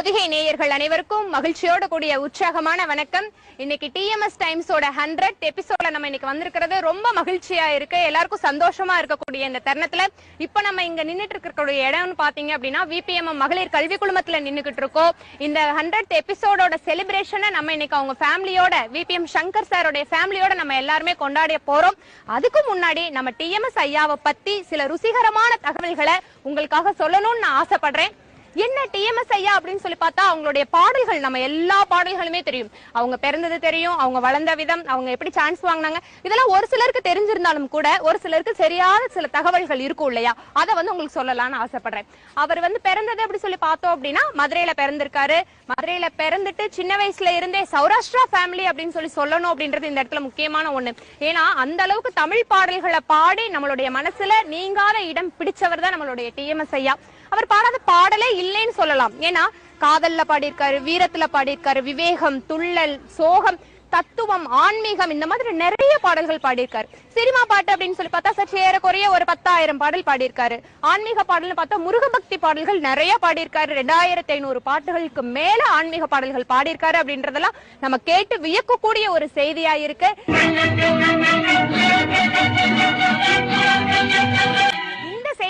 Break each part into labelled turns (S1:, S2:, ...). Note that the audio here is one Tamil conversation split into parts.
S1: பொதிகை நேயர்கள் அனைவருக்கும் மகிழ்ச்சியோட கூடிய உற்சாகமான வணக்கம். இன்னைக்கு டிஎம்எஸ் டைம்ஸோட ஹண்ட்ரட் எபிசோட நம்ம இன்னைக்கு வந்திருக்கிறது ரொம்ப மகிழ்ச்சியா இருக்கு. எல்லாருக்கும் சந்தோஷமா இருக்கக்கூடிய இந்த தருணத்துல இப்ப நம்ம இங்க நின்றுட்டு இருக்கக்கூடிய இடம்னு பாத்தீங்க அப்படின்னா விபிஎம் மகளிர் கல்வி குழுமத்துல நின்னுகிட்டு இருக்கோம். இந்த ஹண்ட்ரட் எபிசோடோட செலிப்ரேஷனை நம்ம இன்னைக்கு அவங்க ஃபேமிலியோட விபிஎம் சங்கர் சாரோட ஃபேமிலியோட நம்ம எல்லாருமே கொண்டாட போறோம். அதுக்கு முன்னாடி நம்ம டிஎம்எஸ் ஐயாவை பத்தி சில ருசிகரமான தகவல்களை உங்களுக்காக சொல்லணும்னு நான் ஆசைப்படுறேன். என்ன டிஎம்எஸ் ஐயா அப்படின்னு சொல்லி பார்த்தா அவங்களுடைய பாடல்கள் நம்ம எல்லா பாடல்களுமே தெரியும். அவங்க பிறந்தது தெரியும் அவங்க வளர்ந்த விதம் அவங்க எப்படி சான்ஸ் வாங்கினாங்க. இதெல்லாம் ஒரு சிலருக்கு தெரிஞ்சிருந்தாலும் கூட ஒரு சிலருக்கு சரியான சில தகவல்கள் இருக்கும் இல்லையா? அதை வந்து உங்களுக்கு சொல்லலாம்னு ஆசைப்படுறேன். அவர் வந்து பிறந்தது அப்படி சொல்லி பார்த்தோம் அப்படின்னா மதுரையில பிறந்திருக்காரு. மதுரையில பிறந்துட்டு சின்ன வயசுல இருந்தே சௌராஷ்டிரா ஃபேமிலி அப்படின்னு சொல்லி சொல்லணும் அப்படின்றது இந்த இடத்துல முக்கியமான ஒண்ணு. ஏன்னா அந்த அளவுக்கு தமிழ் பாடல்களை பாடி நம்மளுடைய மனசுல நீங்காத இடம் பிடிச்சவர் தான் நம்மளுடைய டிஎம்எஸ் ஐயா. அவர் பாடாத பாடலே இல்லைன்னு சொல்லலாம். ஏன்னா காதல்ல பாடியிருக்காரு வீரத்துல பாடியிருக்காரு விவேகம் துள்ளல் சோகம் தத்துவம் ஆன்மீகம் இந்த மாதிரி நிறைய பாடல்கள் பாடியிருக்காரு. சினிமா பாட்டு அப்படின்னு சொல்லி பார்த்தா சற்று ஏறக்குறைய ஒரு பத்தாயிரம் பாடல் பாடியிருக்காரு. ஆன்மீக பாடல்னு பார்த்தா முருகபக்தி பாடல்கள் நிறைய பாடியிருக்காரு. ரெண்டாயிரத்தி ஐநூறு பாட்டுகளுக்கு மேல ஆன்மீக பாடல்கள் பாடியிருக்காரு அப்படின்றதெல்லாம் நம்ம கேட்டு வியக்கக்கூடிய ஒரு செய்தியா இருக்கு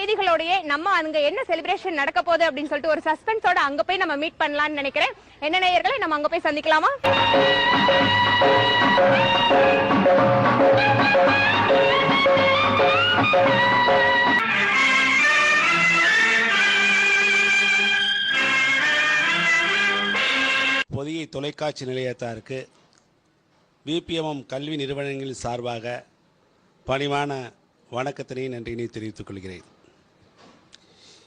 S1: செய்திகளோடய நம்ம அங்க என்ன செலிப்ரேஷன் நடக்க போகுது அப்படின்னு சொல்லிட்டு ஒரு சஸ்பென்ஸோட அங்க போய் நம்ம மீட் பண்ணலாம்னு நினைக்கிறேன். என்ன நேயர்களை நம்ம அங்க போய் சந்திக்கலாமா?
S2: பொதிகை தொலைக்காட்சி நிலையத்தாருக்கு விபிஎம்எம் கல்வி நிறுவனங்களின் சார்பாக பணிவான வணக்கத்தினை நன்றியினை தெரிவித்துக் கொள்கிறேன்.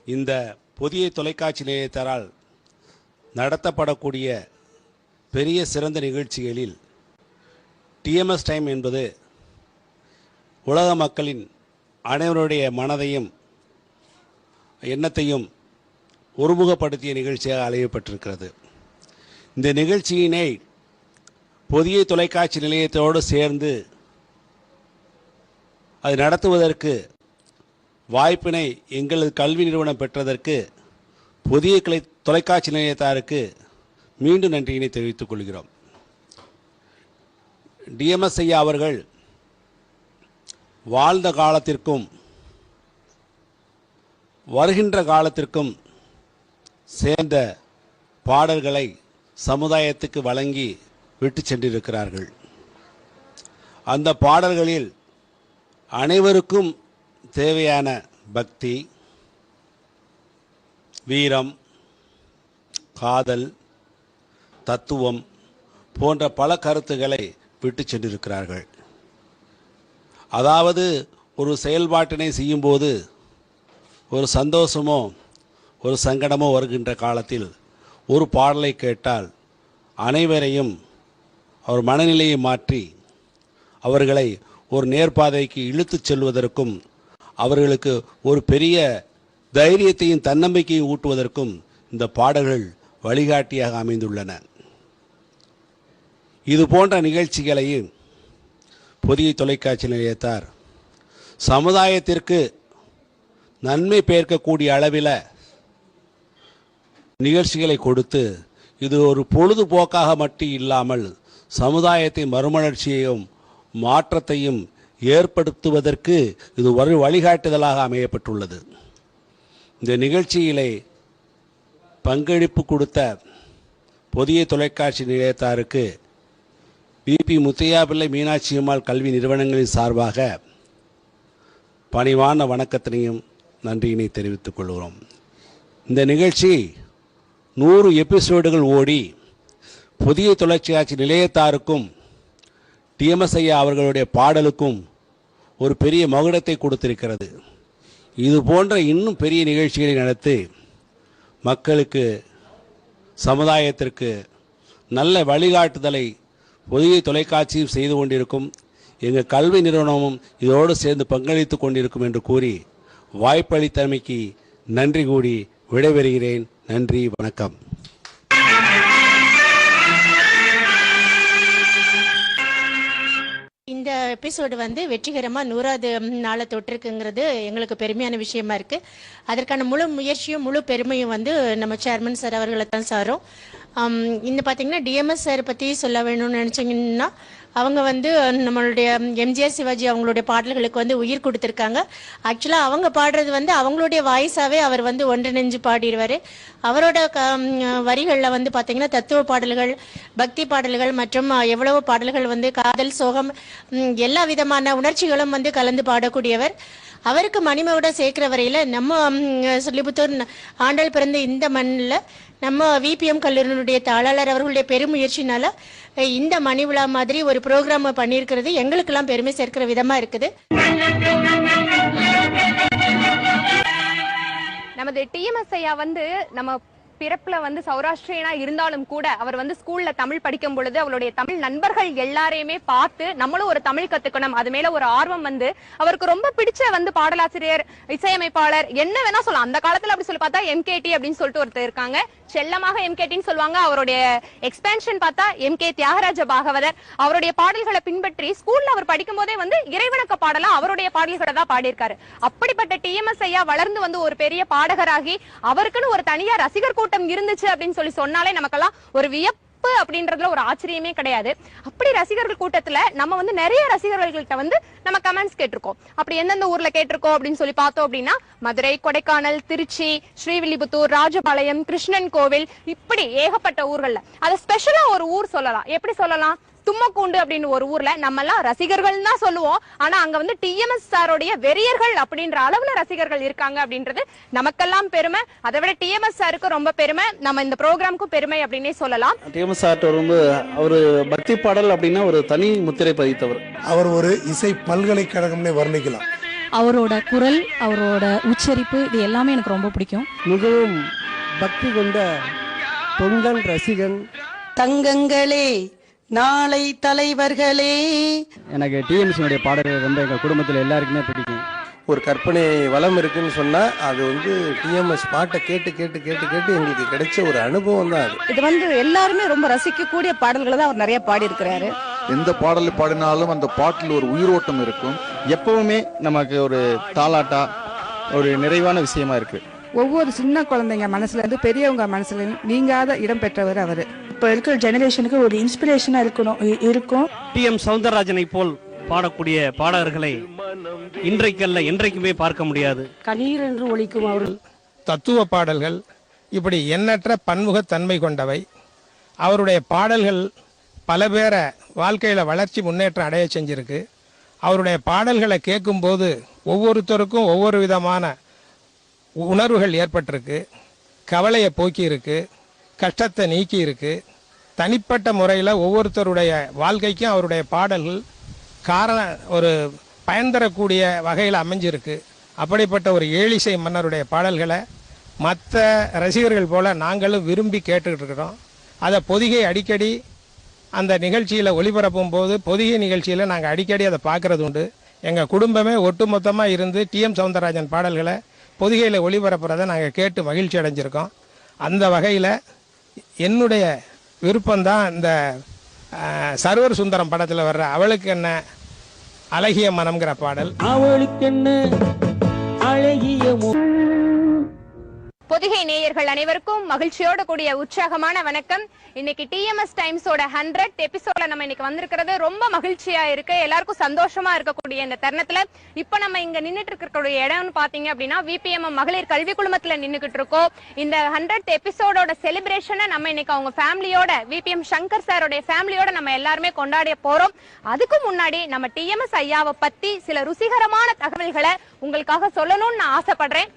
S2: இந்த புதிய தொலைக்காட்சி நிலையத்தாரால் நடத்தப்படக்கூடிய பெரிய சிறந்த நிகழ்ச்சிகளில் டிஎம்எஸ் டைம் என்பது உலக மக்களின் அனைவருடைய மனதையும் எண்ணத்தையும் ஒருமுகப்படுத்திய நிகழ்ச்சியாக அழையப்பட்டிருக்கிறது இந்த நிகழ்ச்சியினை புதிய தொலைக்காட்சி நிலையத்தோடு சேர்ந்து அது நடத்துவதற்கு வாய்ப்பினை எங்களது கல்வி நிறுவனம் பெற்றதற்கு புதிய கிளை தொலைக்காட்சி நிலையத்தாருக்கு மீண்டும் நன்றியினை தெரிவித்துக் கொள்கிறோம். டிஎம்எஸ் ஐயா அவர்கள் வாழ்ந்த காலத்திற்கும் வருகின்ற காலத்திற்கும் சேர்ந்த பாடல்களை சமுதாயத்துக்கு வழங்கி விட்டு சென்றிருக்கிறார்கள். அந்த பாடல்களில் அனைவருக்கும் தேவையான பக்தி வீரம் காதல் தத்துவம் போன்ற பல கருத்துக்களை விட்டு சென்றிருக்கிறார்கள். அதாவது ஒரு செயல்பாட்டினை செய்யும்போது ஒரு சந்தோஷமோ ஒரு சங்கடமோ வருகின்ற காலத்தில் ஒரு பாடலை கேட்டால் அனைவரையும் அவர் மனநிலையை மாற்றி அவர்களை ஒரு நேர்பாதைக்கு இழுத்துச் செல்வதற்கும் அவர்களுக்கு ஒரு பெரிய தைரியத்தையும் தன்னம்பிக்கையும் ஊட்டுவதற்கும் இந்த பாடல்கள் வழிகாட்டியாக அமைந்துள்ளன. இது போன்ற நிகழ்ச்சிகளையும் புதிய தொலைக்காட்சி நிலையத்தார் சமுதாயத்திற்கு நன்மை பெயர்க்கக்கூடிய அளவில் நிகழ்ச்சிகளை கொடுத்து இது ஒரு பொழுதுபோக்காக மட்டும் இல்லாமல் சமுதாயத்தை மறுமலர்ச்சியையும் மாற்றத்தையும் ஏற்படுத்துவதற்கு இது ஒரு வழிகாட்டுதலாக அமையப்பட்டுள்ளது இந்த நிகழ்ச்சியிலே பங்களிப்பு கொடுத்த புதிய தொலைக்காட்சி நிலையத்தாருக்கு பிபி முத்தையாபிள்ளை மீனாட்சி அம்மாள் கல்வி நிறுவனங்களின் சார்பாக பணிவான வணக்கத்தினையும் நன்றியினை தெரிவித்துக் கொள்கிறோம். இந்த நிகழ்ச்சி நூறு எபிசோடுகள் ஓடி புதிய தொலைக்காட்சி நிலையத்தாருக்கும் டிஎம்எஸ் ஐயா அவர்களுடைய பாடலுக்கும் ஒரு பெரிய மகுடத்தை கொடுத்திருக்கிறது. இது போன்ற இன்னும் பெரிய நிகழ்ச்சிகளை நடத்தி மக்களுக்கு சமுதாயத்திற்கு நல்ல வழிகாட்டுதலை புதிய தொலைக்காட்சியும் செய்து கொண்டிருக்கும் எங்கள் கல்வி நிறுவனமும் இதோடு சேர்ந்து பங்களித்து கொண்டிருக்கும் என்று கூறி வாய்ப்பளித்தமைக்கு நன்றி கூடி விடைபெறுகிறேன். நன்றி வணக்கம்.
S3: எபிசோடு வந்து வெற்றிகரமாக நூறாவது நாளை தொட்டிருக்குங்கிறது எங்களுக்கு பெருமையான விஷயமா இருக்கு. அதற்கான முழு முயற்சியும் முழு பெருமையும் வந்து நம்ம சேர்மன் சார் அவர்களை தான் சாரும் இந்த பார்த்தீங்கன்னா டிஎம்எஸ் சார் பற்றி சொல்ல வேணும்னு நினச்சிங்கன்னா அவங்க வந்து நம்மளுடைய எம்ஜிஆர் சிவாஜி அவங்களுடைய பாடல்களுக்கு வந்து உயிர் கொடுத்துருக்காங்க. ஆக்சுவலாக அவங்க பாடுறது வந்து அவங்களுடைய வாய்ஸாகவே அவர் வந்து ஒன்றிணைஞ்சு பாடிடுவார். அவரோட க வரிகளில் வந்து பார்த்தீங்கன்னா தத்துவ பாடல்கள் பக்தி பாடல்கள் மற்றும் எவ்வளவோ பாடல்கள் வந்து காதல் சோகம் எல்லா விதமான உணர்ச்சிகளும் வந்து கலந்து பாடக்கூடியவர். அவருக்கு மணிமகுடம் சேர்க்கிற வரையில் நம்ம சொல்லிபுத்தூர் ஆண்டாள் பிறந்த இந்த மண்ணில் நம்ம விபிஎம் கல்லூரியினுடைய தாளாளர் அவர்களுடைய பெருமுயற்சினால இந்த மணி விழா மாதிரி ஒரு ப்ரோக்ராம் பண்ணியிருக்கிறது. எங்களுக்கெல்லாம் பெருமை சேர்க்கிற விதமா இருக்குது.
S1: நமது டிஎம்எஸ் ஐயா வந்து நம்ம பிறப்புல வந்து சௌராஷ்டிரியனா இருந்தாலும் கூட அவர் வந்து ஸ்கூல்ல தமிழ் படிக்கும் பொழுது அவருடைய தமிழ் நண்பர்கள் எல்லாரையுமே பார்த்து நம்மளும் ஒரு தமிழ் கத்துக்கணும். அது மேல ஒரு ஆர்வம் வந்து அவருக்கு ரொம்ப பிடிச்ச வந்து பாடலாசிரியர் இசையமைப்பாளர் என்ன வேணா சொல்லலாம். அந்த காலத்துல அப்படி சொல்லி பார்த்தா எம்கேடி அப்படின்னு சொல்லிட்டு ஒருத்தர் இருக்காங்க. செல்லமாக எம்கேடின்னு சொல்லுவாங்க. அவருடைய எக்ஸ்பேன்ஷன் பார்த்தா எம்கே தியாகராஜ பாகவதர். அவருடைய பாடல்களை பின்பற்றி ஸ்கூல்ல அவர் படிக்கும் போதே வந்து இறைவணக்க பாடலா அவருடைய பாடல்களை தான் பாடியிருக்காரு. அப்படிப்பட்ட டிஎம்எஸ் ஐயா வளர்ந்து வந்து ஒரு பெரிய பாடகராகி அவருக்குன்னு ஒரு தனியா ரசிகர் கூட்டம் இருந்துச்சு அப்படின்னு சொல்லி சொன்னாலே நமக்கெல்லாம் ஒரு வியப்பு அப்படின்றதுல ஒரு ஆச்சரியமே கிடையாது. அப்படி ரசிகர்கள் கூட்டத்துல நம்ம வந்து நிறைய ரசிகர்கள்கிட்ட வந்து நம்ம கமெண்ட்ஸ் கேட்டிருக்கோம். அப்படி எந்தெந்த ஊர்ல கேட்டிருக்கோம் அப்படின்னு சொல்லி பார்த்தோம் அப்படின்னா மதுரை கொடைக்கானல் திருச்சி ஸ்ரீவில்லிபுத்தூர் ராஜபாளையம் கிருஷ்ணன் கோவில் இப்படி ஏகப்பட்ட ஊர்கள்ல. அத ஸ்பெஷலா ஒரு ஊர் சொல்லலாம். எப்படி சொல்லலாம்? தும்மக்கூண்டு அப்படின்னு ஒரு ஊர்ல நம்ம எல்லாம் ரசிகர்கள் தான் சொல்லுவோம். ஆனா அங்க வந்து டிஎம்எஸ் சாரோடைய வெறியர்கள் அப்படின்ற அளவுல ரசிகர்கள் இருக்காங்க அப்படின்றது நமக்கெல்லாம் பெருமை. அதை விட டிஎம்எஸ் சாருக்கு ரொம்ப பெருமை. நம்ம இந்த ப்ரோக்ராமுக்கும் பெருமை அப்படின்னே சொல்லலாம்.
S4: டிஎம்எஸ் ஆர்ட் வந்து அவர் பக்தி பாடல் அப்படின்னா ஒரு தனி முத்திரை பதித்தவர்.
S5: அவர் ஒரு இசை பல்கலைக்கழகம்னே வர்ணிக்கலாம்.
S6: அவரோட குரல் அவரோட உச்சரிப்பு இது எல்லாமே எனக்கு ரொம்ப பிடிக்கும்.
S7: மிகவும் பக்தி கொண்ட தொண்டன் ரசிகன்.
S8: தங்கங்களே நாளை தலைவர்களே.
S7: எனக்கு டிஎம்சினுடைய பாடல்கள் ரொம்ப எங்கள் குடும்பத்தில் எல்லாருக்குமே பிடிக்கும்.
S5: ஒரு கற்பனை வளம் இருக்குன்னு சொன்னா அது வந்து டிஎம்எஸ் பாட்டை கேட்டு கேட்டு கேட்டு கேட்டு எங்களுக்கு கிடைச்ச ஒரு அனுபவம் தான் அது.
S8: இது வந்து எல்லாருமே ரொம்ப ரசிக்கக்கூடிய பாடல்களை தான் அவர் நிறைய பாடி இருக்கிறாரு
S9: எந்த பாடல் பாடினாலும் அந்த பாட்டில் ஒரு உயிரோட்டம் இருக்கும்.
S7: எப்பவுமே நமக்கு ஒரு தாலாட்டா ஒரு நிறைவான விஷயமா இருக்கு.
S8: ஒவ்வொரு சின்ன குழந்தைங்க மனசுல இருந்து பெரியவங்க மனசுல நீங்காத இடம் பெற்றவர் அவரு. இப்ப இருக்கிற ஜெனரேஷனுக்கு ஒரு இன்ஸ்பிரேஷனா இருக்கணும் இருக்கும்.
S10: டி எம் சவுந்தரராஜனை போல் பாடக்கூடிய பாடகர்களை இன்றைக்கல்ல என்றைக்குமே பார்க்க முடியாது.
S8: கண்ணீர் என்று ஒழிக்கும் அவர்கள்.
S11: தத்துவ பாடல்கள் இப்படி எண்ணற்ற பன்முகத்தன்மை கொண்டவை. அவருடைய பாடல்கள் பல பேரை வாழ்க்கையில் வளர்ச்சி முன்னேற்றம் அடைய செஞ்சிருக்கு. அவருடைய பாடல்களை கேட்கும்போது ஒவ்வொருத்தருக்கும் ஒவ்வொரு விதமான உணர்வுகள் ஏற்பட்டிருக்கு கவலையை போக்கி இருக்கு கஷ்டத்தை நீக்கி இருக்கு தனிப்பட்ட முறையில் ஒவ்வொருத்தருடைய வாழ்க்கைக்கும் அவருடைய பாடல்கள் காரண ஒரு பயன் தரக்கூடிய வகையில் அமைஞ்சிருக்கு. அப்படிப்பட்ட ஒரு ஏழிசை மன்னருடைய பாடல்களை மற்ற ரசிகர்கள் போல நாங்களும் விரும்பி கேட்டுக்கிட்டு இருக்கிறோம். அதை பொதிகை அடிக்கடி அந்த நிகழ்ச்சியில் ஒளிபரப்பும் போது பொதிகை நிகழ்ச்சியில் நாங்கள் அடிக்கடி அதை பார்க்கறது உண்டு. எங்கள் குடும்பமே ஒட்டுமொத்தமாக இருந்து டிஎம் சவுந்தரராஜன் பாடல்களை பொதிகையில் ஒளிபரப்புறதை நாங்கள் கேட்டு மகிழ்ச்சி அடைஞ்சிருக்கோம். அந்த வகையில் என்னுடைய விருப்பம்தான் இந்த சர்வர் சுந்தரம் படத்தில் வர்ற அவளுக்கு என்ன அழகிய மனம்ங்கிற பாடல்.
S7: அவளுக்கு என்ன அழகிய
S1: நேயர்கள் அனைவருக்கும் மகிழ்ச்சியோட கூடிய உற்சாகமான வணக்கம். இன்னைக்கு டிஎம்எஸ் டைம்ஸோட ஹண்ட்ரட் எபிசோட நம்ம இன்னைக்கு வந்திருக்கிறது ரொம்ப மகிழ்ச்சியா இருக்கு. எல்லாருக்கும் சந்தோஷமா இருக்கக்கூடிய இந்த தருணத்துல இப்ப நம்ம இங்க நின்றுட்டு இருக்கக்கூடிய இடம்னு பாத்தீங்க அப்படின்னா விபிஎம் மகளிர் கல்வி குழுமத்துல நின்னுகிட்டு இருக்கோம். இந்த ஹண்ட்ரட் எபிசோடோட செலிப்ரேஷனை நம்ம இன்னைக்கு அவங்க ஃபேமிலியோட விபிஎம் சங்கர் சாரோட ஃபேமிலியோட நம்ம எல்லாருமே கொண்டாட போறோம். அதுக்கு முன்னாடி நம்ம டிஎம்எஸ் ஐயாவை பத்தி சில ருசிகரமான தகவல்களை உங்களுக்காக சொல்லணும்னு நான் ஆசைப்படுறேன்.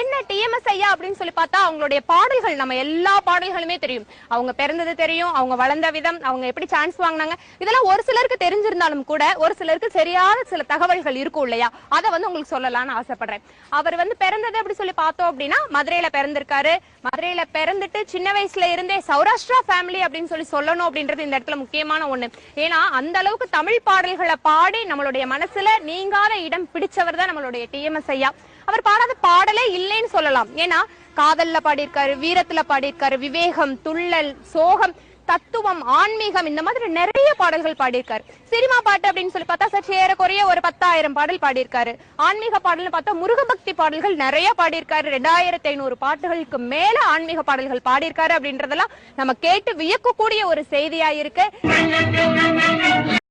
S1: என்ன டிஎம்எஸ் ஐயா அப்படின்னு சொல்லி பார்த்தா அவங்களுடைய பாடல்கள் நம்ம எல்லா பாடல்களுமே தெரியும். அவங்க பிறந்தது தெரியும் அவங்க வளர்ந்த விதம் அவங்க எப்படி சான்ஸ் வாங்கினாங்க. இதெல்லாம் ஒரு சிலருக்கு தெரிஞ்சிருந்தாலும் கூட ஒரு சிலருக்கு சரியான சில தகவல்கள் இருக்கும் இல்லையா? அதை வந்து உங்களுக்கு சொல்லலாம்னு ஆசைப்படுறேன். அவர் வந்து பிறந்தது அப்படி சொல்லி பார்த்தோம் அப்படின்னா மதுரையில பிறந்திருக்காரு. மதுரையில பிறந்துட்டு சின்ன வயசுல இருந்தே சௌராஷ்டிரா ஃபேமிலி அப்படின்னு சொல்லி சொல்லணும் அப்படின்றது இந்த இடத்துல முக்கியமான ஒண்ணு. ஏன்னா அந்த அளவுக்கு தமிழ் பாடல்களை பாடி நம்மளுடைய மனசுல நீங்காத இடம் பிடிச்சவர் தான் நம்மளுடைய டிஎம்எஸ் ஐயா. அவர் பாடாத பாடலே இல்லைன்னு சொல்லலாம். ஏன்னா காதல்ல பாடியிருக்காரு வீரத்துல பாடியிருக்காரு விவேகம் துள்ளல் சோகம் தத்துவம் ஆன்மீகம் இந்த மாதிரி நிறைய பாடல்கள் பாடியிருக்காரு. சினிமா பாட்டு அப்படின்னு சொல்லி பார்த்தா சற்று ஏறக்குறைய ஒரு பத்தாயிரம் பாடல் பாடியிருக்காரு. ஆன்மீக பாடல்னு பார்த்தா முருகபக்தி பாடல்கள் நிறைய பாடியிருக்காரு. ரெண்டாயிரத்தி ஐநூறு பாட்டுகளுக்கு மேல ஆன்மீக பாடல்கள் பாடியிருக்காரு அப்படின்றதெல்லாம் நம்ம கேட்டு வியக்கக்கூடிய ஒரு செய்தியா இருக்கு